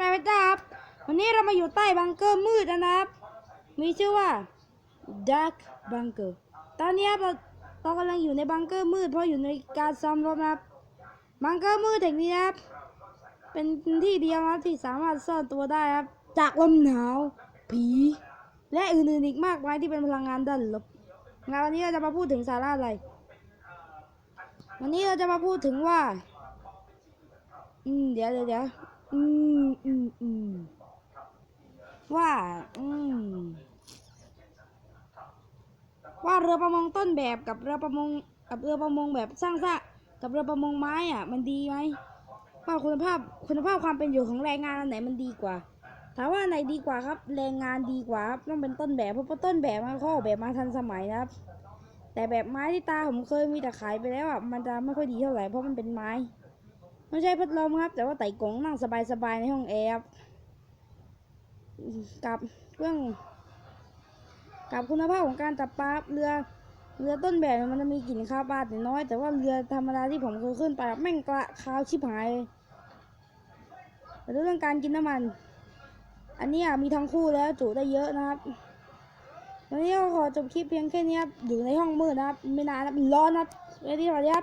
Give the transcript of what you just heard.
ม่จ้าครับ วันนี้เรามาอยู่ใต้บังเกอร์มืดนะครับ มีชื่อว่า Dark Bunker ตอนนี้เราเรากำลังอยู่ในบังเกอร์มืด เพราะอยู่ในการซ้อมรบนะครับ บังเกอร์มืดแห่งนี้ครับ เป็นที่เดียวครับที่สามารถซ่อนตัวได้ครับ จากลมหนาว ผี และอื่นๆอีกมากมายที่เป็นพลังงานด้านลบงานวันนี้เราจะมาพูดถึงสาระอะไร วันนี้เราจะมาพูดถึงว่า อืม เดี๋ยวเดี๋ยวเดี๋ยวอืมอืมอืม ว่าอืมว่าเรือประมงต้นแบบกับเรือประมงกับเรือประมงแบบสร้างสร้างกับเรือประมงไม้อะ มันดีไหมว่าคุณภาพคุณภาพความเป็นอยู่ของแรงงานอันไหนมันดีกว่าถามว่าไหนดีกว่าครับ แรงงานดีกว่าครับต้องเป็นต้นแบบเพราะว่าต้นแบบมันเขาออกแบบมาทันสมัยนะครับ แต่แบบไม้ที่ตาผมเคยมีแต่ขายไปแล้วอะมันจะไม่ค่อยดีเท่าไหร่เพราะมันเป็นไม้ ไม่ใช่พัดลมครับ แต่ว่าไต่กงนั่งสบายๆในห้องแอร์ กับเรื่อง กับคุณภาพของการจับปลาเรือเรือต้นแบบมันจะมีกลิ่นคาวปลาแต่น้อย แต่ว่าเรือธรรมดาที่ผมเคยขึ้นไปแม่งกระคาวชิบหายเลยแต่เรื่องการกินน้ำมัน อันนี้มีทั้งคู่แล้วจุได้เยอะนะครับวันนี้ก็ขอจบคลิปเพียงแค่นี้ครับอยู่ในห้องมืดนะครับไม่นานนะร้อนนะครับสวัสดีครับ